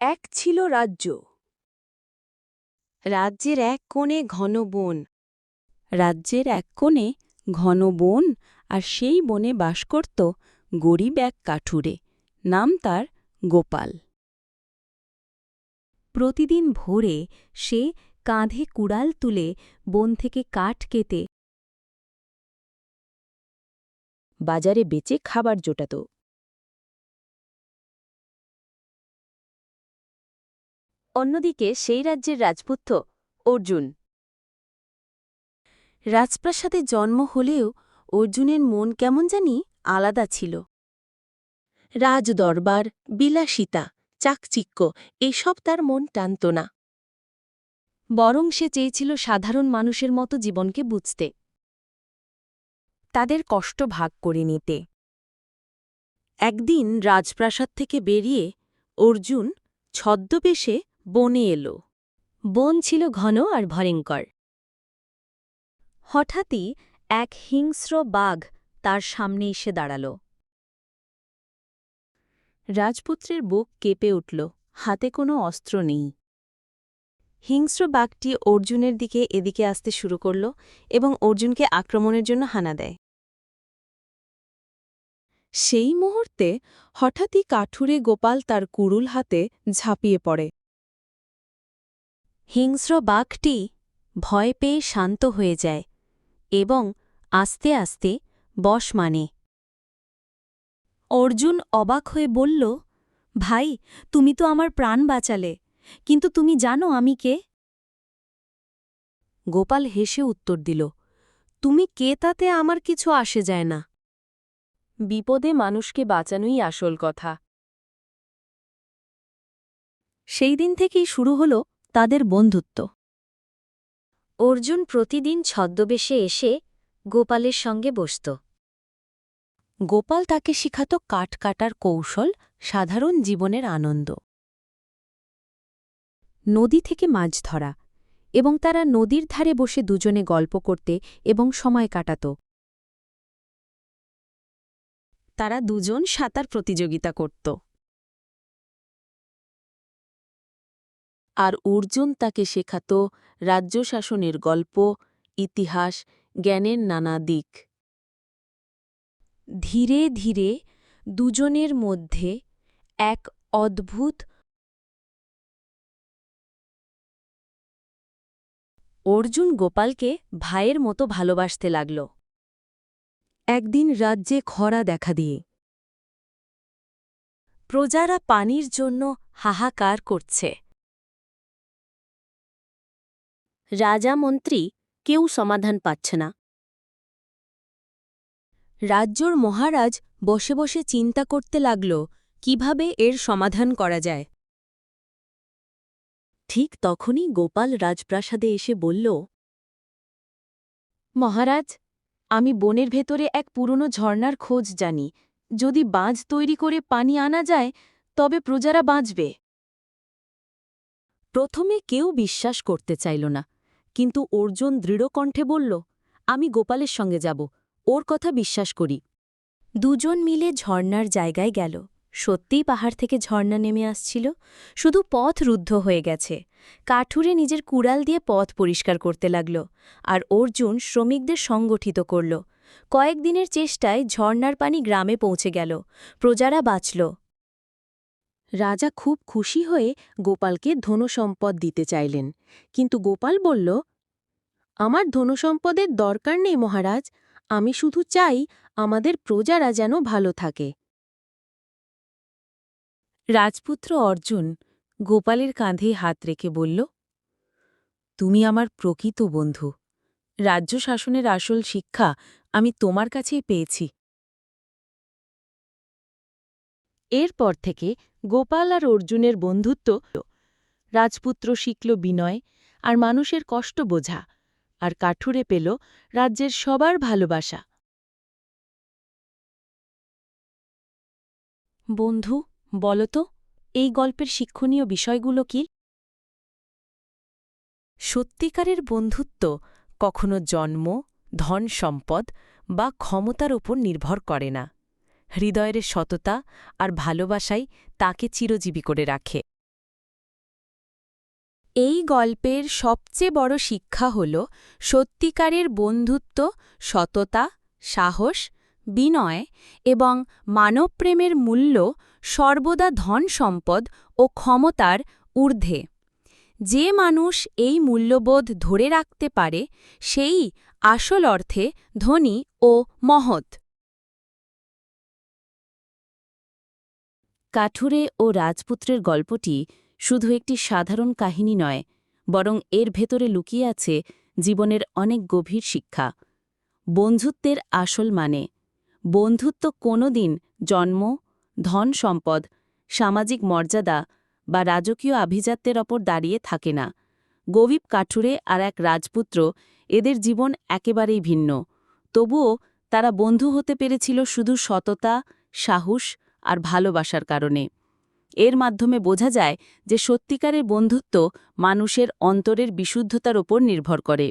এক ছিল রাজ্য। রাজ্যের এক কোণে ঘন বন। রাজ্যের এক কোণে ঘন বন আর সেই বনে বাস করত গরিব এক কাঠুরে, নাম তার গোপাল। প্রতিদিন ভোরে সে কাঁধে কুড়াল তুলে বন থেকে কাঠ কেটে বাজারে বেচে খাবার জোটাত। অন্যদিকে সেই রাজ্যের রাজপুত্র অর্জুন। রাজপ্রাসাদে জন্ম হলেও অর্জুনের মন কেমন জানি আলাদা ছিল। রাজদরবার, বিলাসিতা, চাকচিক্য, এসব তার মন টানত না। বরং সে চেয়েছিল সাধারণ মানুষের মতো জীবনকে বুঝতে। তাদের কষ্ট ভাগ করে নিতে। একদিন রাজপ্রাসাদ থেকে বেরিয়ে অর্জুন ছদ্মবেশে বনে এলো। বন ছিল ঘন আর ভয়ঙ্কর। হঠাৎই এক হিংস্র বাঘ তার সামনে এসে দাঁড়াল। রাজপুত্রের বুক কেঁপে উঠল, হাতে কোনো অস্ত্র নেই। হিংস্র বাঘটি অর্জুনের দিকে এদিকে আসতে শুরু করল এবং অর্জুনকে আক্রমণের জন্য হানা দেয়। সেই মুহূর্তে হঠাৎই কাঠুরে গোপাল তার কুড়ুল হাতে ঝাঁপিয়ে পড়ে। হিংস্র বাঘটি ভয় পেয়ে শান্ত হয়ে যায় এবং আস্তে আস্তে বশ মানে। অর্জুন অবাক হয়ে বলল, ভাই, তুমি তো আমার প্রাণ বাঁচালে, কিন্তু তুমি জানো আমি কে? গোপাল হেসে উত্তর দিল, তুমি কে তাতে আমার কিছু আসে যায় না। বিপদে মানুষকে বাঁচানোই আসল কথা। সেই দিন থেকেই শুরু হল তাদের বন্ধুত্ব। অর্জুন প্রতিদিন ছদ্মবেশে এসে গোপালের সঙ্গে বসত। গোপাল তাকে শিখাত কাঠ কাটার কৌশল, সাধারণ জীবনের আনন্দ। নদী থেকে মাছ ধরা এবং তারা নদীর ধারে বসে দুজনে গল্প করতে এবং সময় কাটাত। তারা দুজন সাঁতার প্রতিযোগিতা করত। আর অর্জুন তাকে শেখাত রাজ্য শাসনের গল্প, ইতিহাস, জ্ঞানের নানা দিক। ধীরে ধীরে দুজনের মধ্যে এক অদ্ভুত অর্জুন গোপালকে ভাইয়ের মতো ভালোবাসতে লাগল। একদিন রাজ্যে খরা দেখা দিয়ে। প্রজারা পানির জন্য হাহাকার করছে। রাজা মন্ত্রী কেউ সমাধান পাচ্ছে না। রাজ্যর মহারাজ বসে বসে চিন্তা করতে লাগল, কীভাবে এর সমাধান করা যায়। ঠিক তখনই গোপাল রাজপ্রাসাদে এসে বলল, মহারাজ, আমি বনের ভেতরে এক পুরনো ঝর্ণার খোঁজ জানি। যদি বাঁধ তৈরি করে পানি আনা যায়, তবে প্রজারা বাঁচবে। প্রথমে কেউ বিশ্বাস করতে চাইল না। কিন্তু অর্জুন দৃঢ়কণ্ঠে বলল, আমি গোপালের সঙ্গে যাব, ওর কথা বিশ্বাস করি। দুজন মিলে ঝর্ণার জায়গায় গেল। সত্যিই পাহাড় থেকে ঝর্ণা নেমে আসছিল। শুধু পথ রুদ্ধ হয়ে গেছে। কাঠুরে নিজের কুড়াল দিয়ে পথ পরিষ্কার করতে লাগল আর অর্জুন শ্রমিকদের সংগঠিত করল। কয়েকদিনের চেষ্টায় ঝর্ণার পানি গ্রামে পৌঁছে গেল। প্রজারা বাঁচল। রাজা খুব খুশি হয়ে গোপালকে ধনসম্পদ দিতে চাইলেন। কিন্তু গোপাল বলল, আমার ধনসম্পদের দরকার নেই মহারাজ, আমি শুধু চাই আমাদের প্রজারা যেন ভালো থাকে। রাজপুত্র অর্জুন গোপালের কাঁধে হাত রেখে বলল, তুমি আমার প্রকৃত বন্ধু। রাজ্য শাসনের আসল শিক্ষা আমি তোমার কাছেই পেয়েছি। এরপর থেকে গোপাল আর অর্জুনের বন্ধুত্ব রাজপুত্র শিখল বিনয় আর মানুষের কষ্ট বোঝা আর কাঠুরে পেল রাজ্যের সবার ভালোবাসা। বন্ধু, বলতো, এই গল্পের শিক্ষণীয় বিষয়গুলো কি? সত্যিকারের বন্ধুত্ব কখনো জন্ম, ধন সম্পদ বা ক্ষমতার ওপর নির্ভর করে না। হৃদয়ের সততা আর ভালোবাসাই তাকে চিরজীবী করে রাখে। এই গল্পের সবচেয়ে বড় শিক্ষা হল সত্যিকারের বন্ধুত্ব, সততা, সাহস, বিনয় এবং মানবপ্রেমের মূল্য সর্বদা ধন সম্পদ ও ক্ষমতার ঊর্ধ্বে। যে মানুষ এই মূল্যবোধ ধরে রাখতে পারে, সেই আসল অর্থে ধনী ও মহৎ। কাঠুরে ও রাজপুত্রের গল্পটি শুধু একটি সাধারণ কাহিনী নয়, বরং এর ভেতরে লুকিয়ে আছে জীবনের অনেক গভীর শিক্ষা। বন্ধুত্বের আসল মানে। বন্ধুত্ব কোনো দিন জন্ম, ধন সম্পদ, সামাজিক মর্যাদা বা রাজকীয় আভিজাত্যের ওপর দাঁড়িয়ে থাকে না। গভীব কাঠুরে আর এক রাজপুত্র এদের জীবন একেবারেই ভিন্ন। তবুও তারা বন্ধু হতে পেরেছিল শুধু সততা, সাহস আর ভালোবাসার কারণে। এর মাধ্যমে বোঝা যায় যে সত্যিকারের বন্ধুত্ব মানুষের অন্তরের বিশুদ্ধতার ওপর নির্ভর করে।